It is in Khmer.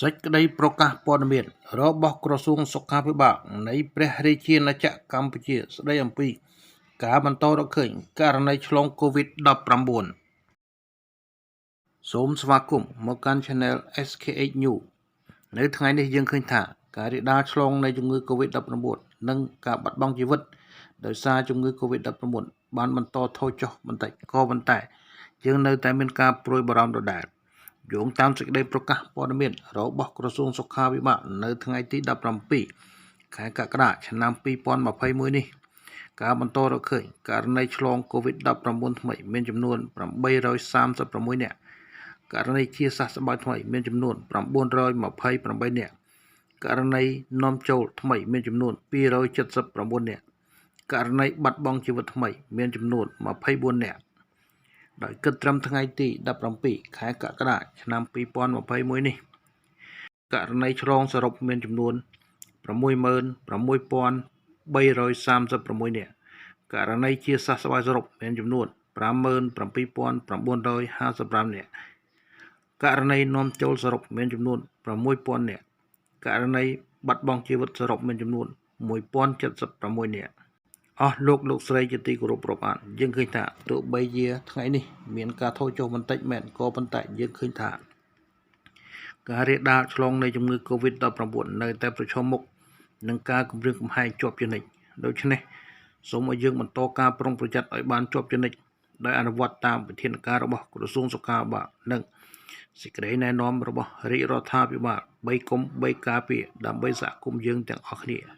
សេចក្តីប្រកាសព័ត៌មានរបស់ក្រសួងសុខាភិបាលនៃព្រះរាជាណាចក្រកម្ពុជាស្តីអំពីការបន្តរកឃើញករណីឆ្លង COVID-19 សូមស្វាគមន៍មកកាន់ Channel SKH News នៅថ្ងៃនេះយើងឃើញថាការរាលដាលឆ្លងនៃជំងឺ COVID-19 និងការបាត់បង់ជីវិតដោយសារជំងឺ COVID-19 បានបន្តថយចុះបន្តិចក៏ប៉ុន្តែយើងនៅតែមានការព្រួយបារម្ភដដែល យោងតាមសេចក្តីប្រកាសព័ត៌មានរបស់ក្រសួងសុខាភិបាលនៅថ្ងៃទី17ខែកក្កដាឆ្នាំ2021នេះការបន្តរកឃើញករណីឆ្លង COVID-19 ថ្មីមានចំនួន836នាក់ករណីជាសះស្បើយថ្មីមានចំនួន928នាក់ករណីនាំចូលថ្មីមានចំនួន279នាក់ករណីបាត់បង់ជីវិតថ្មីមានចំនួន24នាក់ ដោយគិតត្រឹមថ្ងៃទី17ខែកក្កដាឆ្នាំ2021នេះករណីឆ្លងសរុបមានចំនួន66336នាក់ករណីជាសះស្បើយសរុបមានចំនួន57955នាក់ករណីនាំចូលសរុបមានចំនួន6000នាក់ករណីបាត់បង់ជីវិតសរុបមានចំនួន1076នាក់ អស់លោកលោកស្រីជាទីគោរពរាប់អានយើងឃើញថាទោះបីជាថ្ងៃនេះមានការថយចុះបន្តិចមែនក៏ប៉ុន្តែយើងឃើញថាការរាលដាលឆ្លងនៃជំងឺ Covid-19 នៅតែប្រឈមមុខនឹងការគម្រាមកំហែងជាប់ជានិច្ចដូច្នេះសូមឲ្យយើងបន្តការប្រុងប្រយ័ត្នឲ្យបានជាប់ជានិច្ចដោយអនុវត្តតាមវិធានការរបស់ក្រសួងសុខាភិបាលនិងសេចក្តីណែនាំរបស់រាជរដ្ឋាភិបាល3គុំ3ការពារដើម្បីសហគមន៍យើងទាំងអស់គ្នា